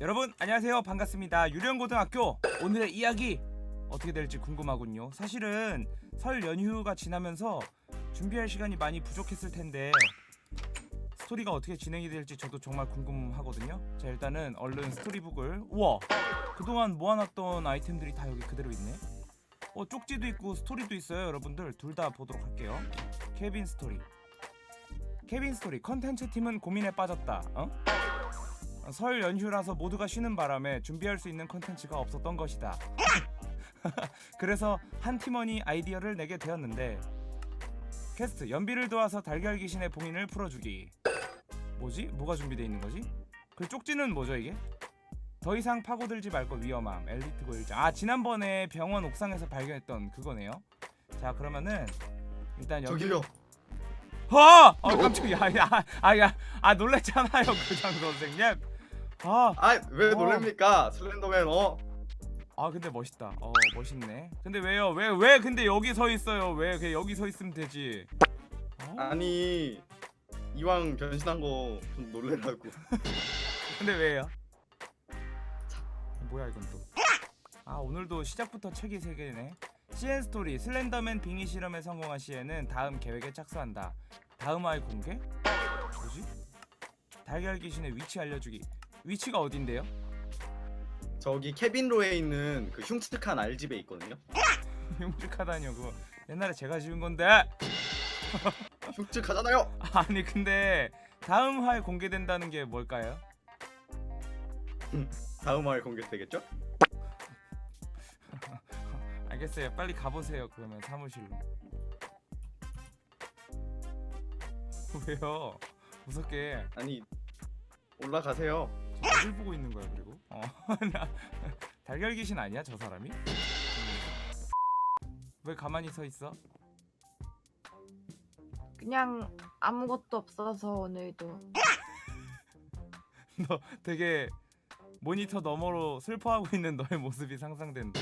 여러분 안녕하세요. 반갑습니다. 유령고등학교. 오늘의 이야기 어떻게 될지 궁금하군요. 사실은 설 연휴가 지나면서 준비할 시간이 많이 부족했을 텐데 스토리가 어떻게 진행이 될지 저도 정말 궁금하거든요. 자 일단은 얼른 스토리북을. 우와! 그동안 모아놨던 아이템들이 다 여기 그대로 있네. 어 쪽지도 있고 스토리도 있어요 여러분들. 둘 다 보도록 할게요. 케빈 스토리. 케빈 스토리. 컨텐츠 팀은 고민에 빠졌다. 어? 설 연휴라서 모두가 쉬는 바람에 준비할 수 있는 컨텐츠가 없었던 것이다. 그래서 한 팀원이 아이디어를 내게 되었는데 캐스트 연비를 도와서 달걀 귀신의 봉인을 풀어주기. 뭐지? 뭐가 준비되어 있는 거지? 그 쪽지는 뭐죠 이게? 더 이상 파고들지 말고 위험함. 엘리트 고 일장. 아 지난번에 병원 옥상에서 발견했던 그거네요. 자 그러면은 일단 여기 저기요. 아! 아 깜짝이야. 야, 아, 야, 아 놀랬잖아요, 교장 선생님. 아, 아왜 어. 놀랍니까? 슬렌더맨 어? 아 근데 멋있다. 어, 멋있네. 근데 왜요? 왜, 왜 근데 여기 서 있어요? 왜 그냥 여기 서 있으면 되지? 어? 아니 이왕 변신한 거 좀 놀래라고. 근데 왜요? 뭐야 이건 또? 아 오늘도 시작부터 책이 세 개네. CN 스토리 슬렌더맨 빙의 실험에 성공한 시엔은 다음 계획에 착수한다. 다음 화의 공개? 뭐지? 달걀 귀신의 위치 알려주기. 위치가 어딘데요? 저기 케빈로에 있는 그 흉측한 알집에 있거든요. 흉측하다니요 그거 옛날에 제가 지은 건데 흉측하잖아요. 아니 근데 다음 화에 공개된다는 게 뭘까요? 다음 화에 공개되겠죠? 알겠어요 빨리 가보세요 그러면 사무실로 왜요 무섭게 아니 올라가세요. 저 어딜 보고 있는 거야 그리고 어, 나 달걀 귀신 아니야 저 사람이? 음. 왜 가만히 서 있어? 그냥 아무것도 없어서 오늘도 너 되게 모니터 너머로 슬퍼하고 있는 너의 모습이 상상된다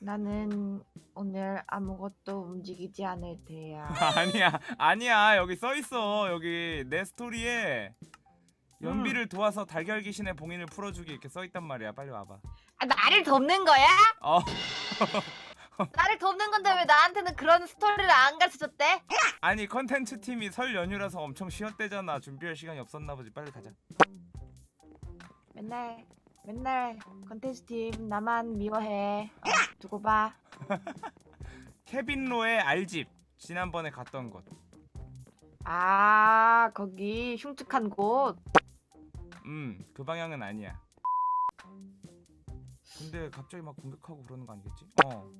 나는 오늘 아무것도 움직이지 않을 테야. 아니야 아니야 여기 써 있어 여기 내 스토리에 연비를 도와서 달걀 귀신의 봉인을 풀어주기 이렇게 써 있단 말이야 빨리 와봐 아, 나를 돕는 거야? 어 나를 돕는 건데 왜 나한테는 그런 스토리를 안 가르쳐줬대? 아니 컨텐츠 팀이 설 연휴라서 엄청 쉬었대잖아 준비할 시간이 없었나 보지 빨리 가자 맨날 맨날 컨텐츠 팀 나만 미워해. 어, 두고 봐. 케빈 로의 알집 지난번에 갔던 곳 아 거기 흉측한 곳. 음, 그 방향은 아니야. 근데 갑자기 막 공격하고 그러는 거 아니겠지? 어.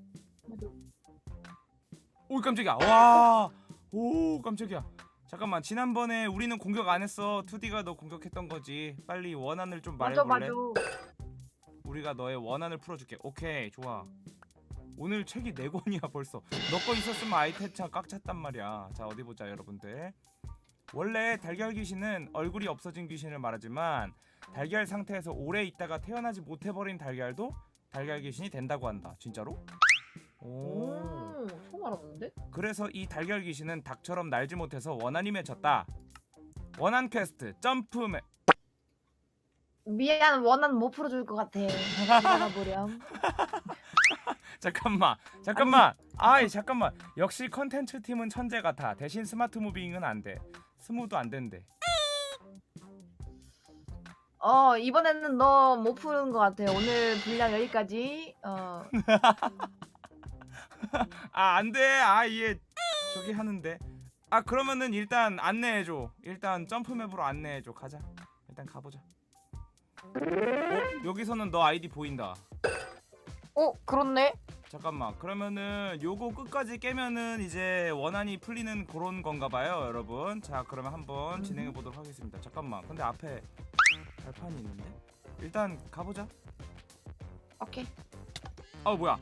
오 깜짝이야. 와. 오 깜짝이야. 잠깐만 지난번에 우리는 공격 안 했어. 2D가 너 공격했던 거지. 빨리 원한을 좀 맞아 말해볼래? 맞아. 우리가 너의 원한을 풀어줄게. 오케이 좋아. 오늘 책이 네 권이야 벌써. 너 거 있었으면 아이템창 꽉 찼단 말이야. 자 어디 보자 여러분들. 원래 달걀 귀신은 얼굴이 없어진 귀신을 말하지만 달걀 상태에서 오래 있다가 태어나지 못해버린 달걀도 달걀 귀신이 된다고 한다. 진짜로? 오. 오 처음 알았는데? 그래서 이 달걀 귀신은 닭처럼 날지 못해서 원한이 맺혔다. 원한 퀘스트 점프맨 미안 원한 못 풀어줄 것 같아. 나가보렴. 잠깐만 잠깐만 아이 잠깐만 역시 컨텐츠 팀은 천재 같아 대신 스마트 무빙은 안 돼 스무도 안 된대. 어 이번에는 너 못 푸는 것 같아. 오늘 분량 여기까지. 어. 아 안돼. 아얘 저기 하는데. 아 그러면은 일단 안내해줘. 일단 점프맵으로 안내해줘. 가자. 일단 가보자. 어? 여기서는 너 아이디 보인다. 어, 그렇네. 잠깐만. 그러면은 요거 끝까지 깨면은 이제 원한이 풀리는 그런 건가 봐요 여러분. 자 그러면 한번 진행해 보도록 하겠습니다. 잠깐만. 근데 앞에 발판이 있는데? 일단 가보자. 오케이. 아 뭐야?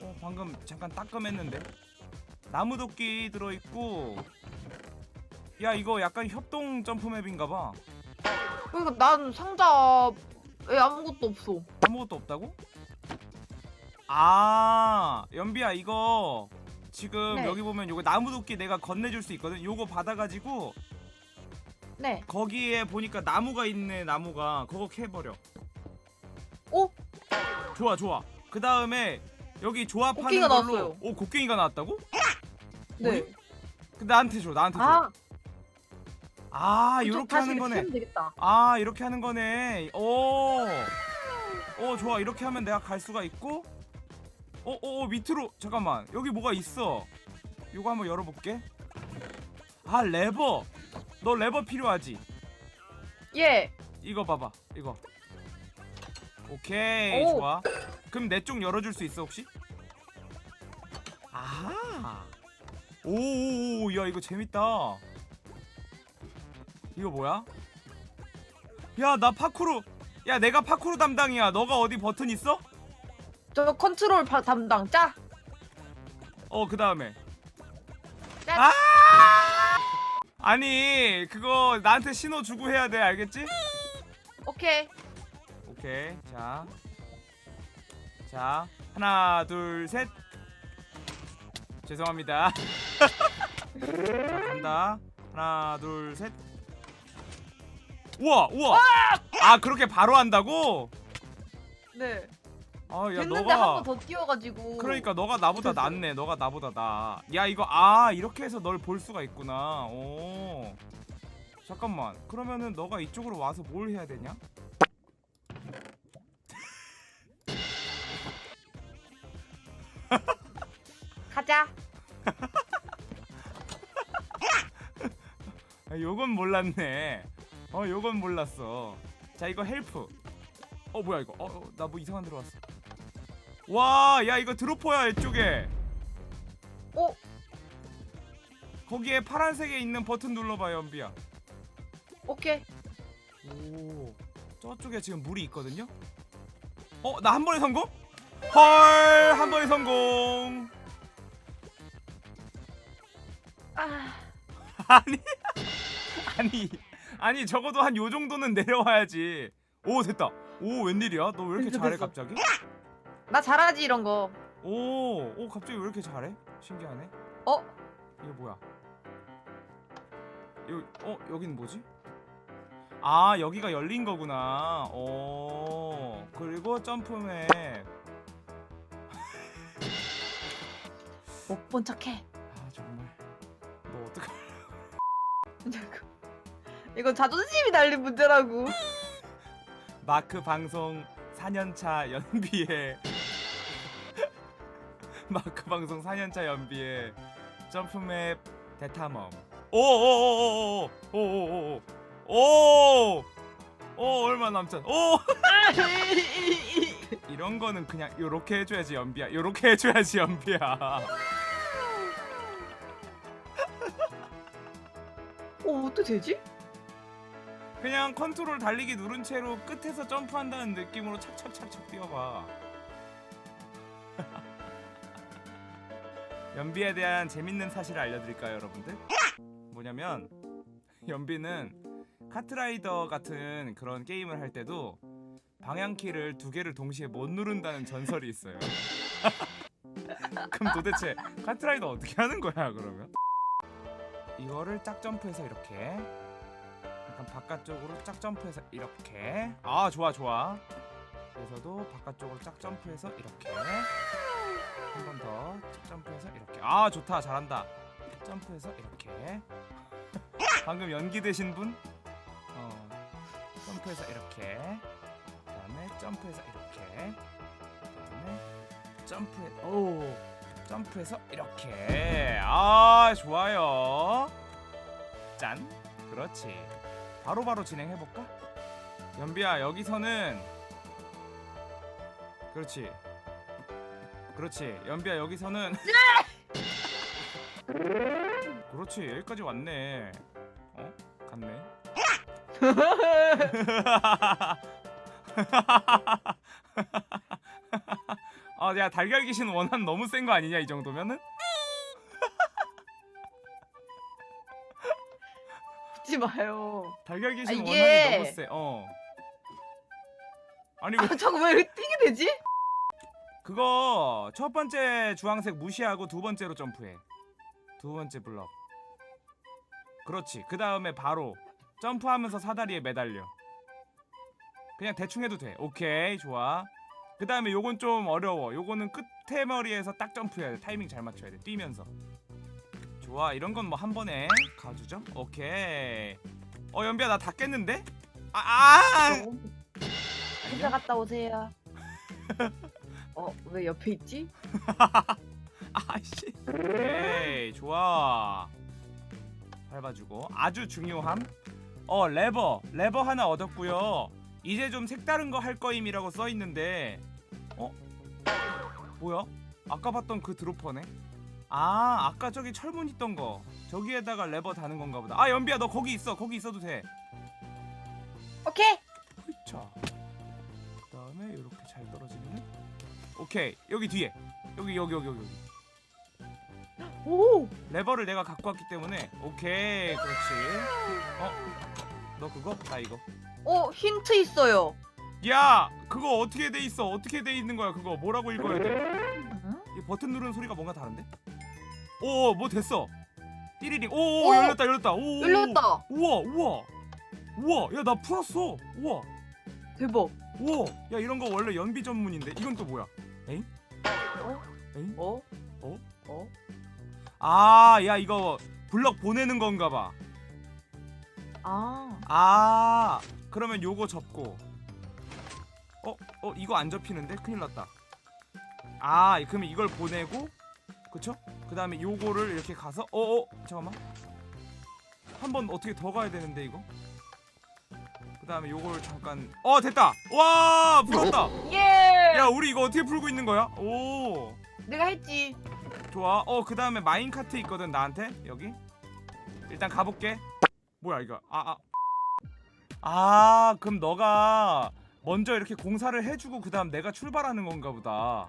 어 방금 잠깐 따끔했는데? 나무도끼 들어있고 야 이거 약간 협동 점프맵인가 봐. 그러니까 난 상자에 아무것도 없어. 아무것도 없다고? 아 연비야 이거 지금 네. 여기 보면 요거 나무도끼 내가 건네줄 수 있거든 요거 받아가지고 네. 거기에 보니까 나무가 있네 나무가 그거 캐버려 오 좋아 좋아 그 다음에 여기 조합하는 곡괭이가 걸로 나왔어요. 오 곡괭이가 나왔다고? 네. 그 나한테 줘 나한테 줘아아 그쪽 이렇게 다시 하는 거네 되겠다. 아 이렇게 하는 거네 오. 오 좋아 이렇게 하면 내가 갈 수가 있고 어, 어, 어 밑으로. 잠깐만. 여기 뭐가 있어? 이거 한번 열어볼게. 아 레버. 너 레버 필요하지? 예. 이거 봐봐. 이거. 오케이. 오. 좋아. 그럼 내 쪽 열어줄 수 있어 혹시? 아하. 오오오 야 이거 재밌다. 이거 뭐야? 야 나 파쿠르 야 내가 파쿠르 담당이야. 너가 어디 버튼 있어 저 컨트롤 바, 담당 짜. 어 그 다음에 짠. 아 아니 그거 나한테 신호 주고 해야 돼 알겠지 오케이. 오케이 자. 자, 하나, 둘, 셋. 죄송합니다. 자, 간다. 하나, 둘, 셋. 우와, 우와. 아, 그렇게 바로 한다고? 네. 아, 야, 됐는데 너가 한번더 뛰어가지고. 그러니까 너가 나보다 됐어. 낫네. 너가 나보다 나. 야, 이거 아, 이렇게 해서 널 볼 수가 있구나. 오. 잠깐만. 그러면은 너가 이쪽으로 와서 뭘 해야 되냐? 가자. 아, 요건 몰랐네. 어, 요건 몰랐어. 자, 이거 헬프. 어, 뭐야 이거? 어, 어나뭐 이상한 데로 왔어. 와, 야 이거 드로퍼야 이쪽에. 오. 거기에 파란색에 있는 버튼 눌러봐, 연비야. 오케이. 오, 저쪽에 지금 물이 있거든요. 어, 나 한 번에 성공? 헐, 한 번에 성공. 아. 아니, 아니, 아니 적어도 한 요 정도는 내려와야지. 오, 됐다. 오, 웬일이야? 너 왜 이렇게 잘해. 갑자기? 나 잘하지 이런 거. 오, 오 갑자기 왜 이렇게 잘해? 신기하네. 어? 이게 뭐야? 여기, 어 여기는 뭐지? 아 여기가 열린 거구나. 오 그리고 점프맵. 못본 척해. 아 정말. 너 어떡? 이건 자존심이 달린 문제라고. 마크 방송 4년차 연비에 마크 방송 4년차 연비에 점프맵 대탐험. 오오오오오오오오오오 오. 오 얼마 남지 않. 오 이런 거는 그냥 요렇게 해줘야지 연비야. 요렇게 해줘야지 연비야. 어 어떻게 되지? 그냥 컨트롤 달리기 누른 채로 끝에서 점프한다는 느낌으로 착착착착 뛰어봐. 연비에 대한 재밌는 사실을 알려드릴까요, 여러분들? 뭐냐면 연비는 카트라이더 같은 그런 게임을 할 때도 방향키를 두 개를 동시에 못 누른다는 전설이 있어요. 그럼 도대체 카트라이더 어떻게 하는 거야, 그러면? 이거를 짝 점프해서 이렇게 약간 바깥쪽으로 짝 점프해서 이렇게 아 좋아 좋아 여기서도 바깥쪽으로 짝 점프해서 이렇게 한 번더짝 점프해서 이렇게. 아 좋다. 잘한다. 점프해서 이렇게. 방금 연기 되신 분? 어, 점프해서 이렇게. 그다음에 점프해서 이렇게. 그다음에 점프해 오 점프해서 이렇게. 아 좋아요. 짠. 그렇지. 바로바로 진행해 볼까? 연비야 여기서는 그렇지 그렇지 연비야 여기서는 그렇지 여기까지 왔네 어 갔네 아, 야 달걀 귀신 원한 너무 센 거 아니냐 이 정도면은? 웃지 마요. 달걀 귀신 아, 원한이 이게- 너무 세. 어. 아니 왜아 자꾸 왜 이렇게 뛰게 되지? 그거 첫 번째 주황색 무시하고 두 번째로 점프해. 두 번째 블럭. 그렇지. 그 다음에 바로 점프하면서 사다리에 매달려. 그냥 대충 해도 돼. 오케이 좋아. 그 다음에 요건 좀 어려워. 요거는 끝에 머리에서 딱 점프해야 돼. 타이밍 잘 맞춰야 돼. 뛰면서. 좋아 이런 건 뭐 한 번에 가주죠. 오케이. 어 연비야 나 다 깼는데? 아, 아! 혼자 갔다 오세요. 어 왜 옆에 있지? 아씨. 오케이 좋아. 밟아주고 아주 중요함. 어 레버 레버 하나 얻었고요. 이제 좀 색다른 거 할 거임이라고 써 있는데 어 뭐야? 아까 봤던 그 드로퍼네. 아 아까 저기 철문 있던 거 저기에다가 레버 다는 건가 보다. 아 연비야 너 거기 있어 거기 있어도 돼. 오케이. 자 그다음에 이렇게 오케이 여기 뒤에 여기 여기 여기 여기. 여기. 오. 레버를 내가 갖고 왔기 때문에 오케이 그렇지 어? 너 그거? 나 이거 오 힌트 있어요. 야 그거 어떻게 돼 있어 어떻게 돼 있는 거야 그거 뭐라고 읽어야 돼? 응? 이 버튼 누르는 소리가 뭔가 다른데? 오 뭐 됐어 띠리링 오 오! 열렸다 열렸다 오 열렸다. 우와 우와 우와 야 나 풀었어 우와 대박. 우와 야 이런 거 원래 연비 전문인데 이건 또 뭐야 어? 에잉? 어? 어? 어? 아 야 이거 블럭 보내는 건가 봐 아. 아 그러면 요거 접고 어? 어 이거 안 접히는데? 큰일 났다 아 그러면 이걸 보내고 그쵸? 그 다음에 요거를 이렇게 가서 어 어 잠깐만 한 번 어떻게 더 가야 되는데 이거 그 다음에 요걸 잠깐 어 됐다 와 풀었다 예. 야 우리 이거 어떻게 풀고 있는 거야? 오. 내가 했지. 좋아. 어그 다음에 마인카트 있거든 나한테? 여기? 일단 가볼게. 뭐야 이거? 아아. 아, 그럼 너가 먼저 이렇게 공사를 해주고 그 다음 내가 출발하는 건가 보다.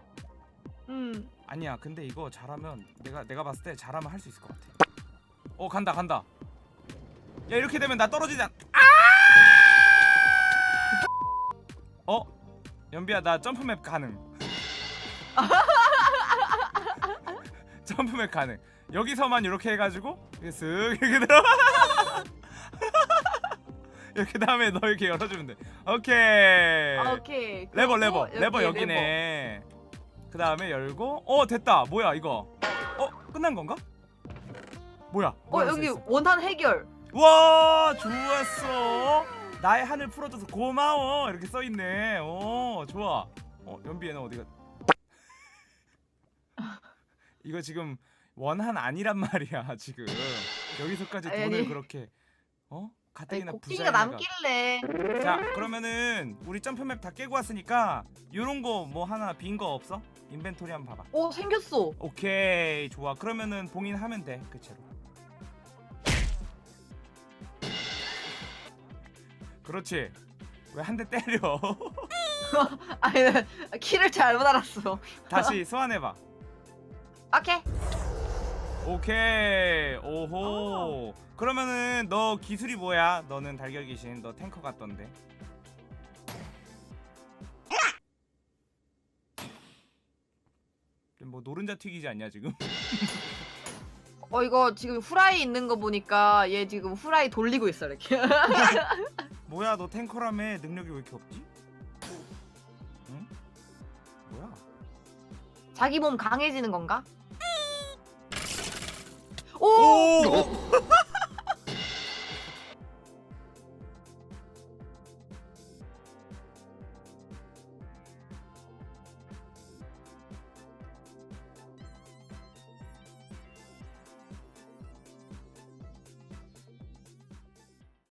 음. 아니야 근데 이거 잘하면 내가 내가 봤을 때 잘하면 할 수 있을 것 같아. 어 간다 간다. 야 이렇게 되면 나 떨어지지 않 아! 어? 연비야 나 점프맵 가능. 점프맵 가능. 여기서만 이렇게 해가지고 이렇게 쓱 이렇게 들어. 이렇게 다음에 너 이렇게 열어주면 돼. 오케이. 아, 오케이. 레버 그리고 레버 여기 레버 여기네. 그 다음에 열고 어 됐다. 뭐야 이거? 어 끝난 건가? 뭐야? 어 뭐라고 여기 써있어? 원한 해결. 와 좋았어 나의 하늘 풀어줘서 고마워 이렇게 써있네 오 좋아 어 연비에는 어디가 이거 지금 원한 아니란 말이야 지금 여기서까지 아니, 돈을 아니. 그렇게 어? 가뜩이나 부자애가 남길래. 자 그러면은 우리 점프맵 다 깨고 왔으니까 요런 거 뭐 하나 빈 거 없어? 인벤토리 한번 봐봐 오 생겼어. 오케이 좋아 그러면은 봉인하면 돼 그 채로 그렇지. 왜 한 대 때려? 아니 키를 잘못 알았어. 다시 소환해봐. 오케이. 오케이. 오호. 그러면은 너 기술이 뭐야? 너는 달걀 귀신 너 탱커 같던데. 뭐 노른자 튀기지 않냐 지금? 어 이거 지금 후라이 있는 거 보니까 얘 지금 후라이 돌리고 있어 이렇게. 뭐야 너 탱커라며 능력이 왜 이렇게 없지? 응? 뭐야? 자기 몸 강해지는 건가? 오! 오!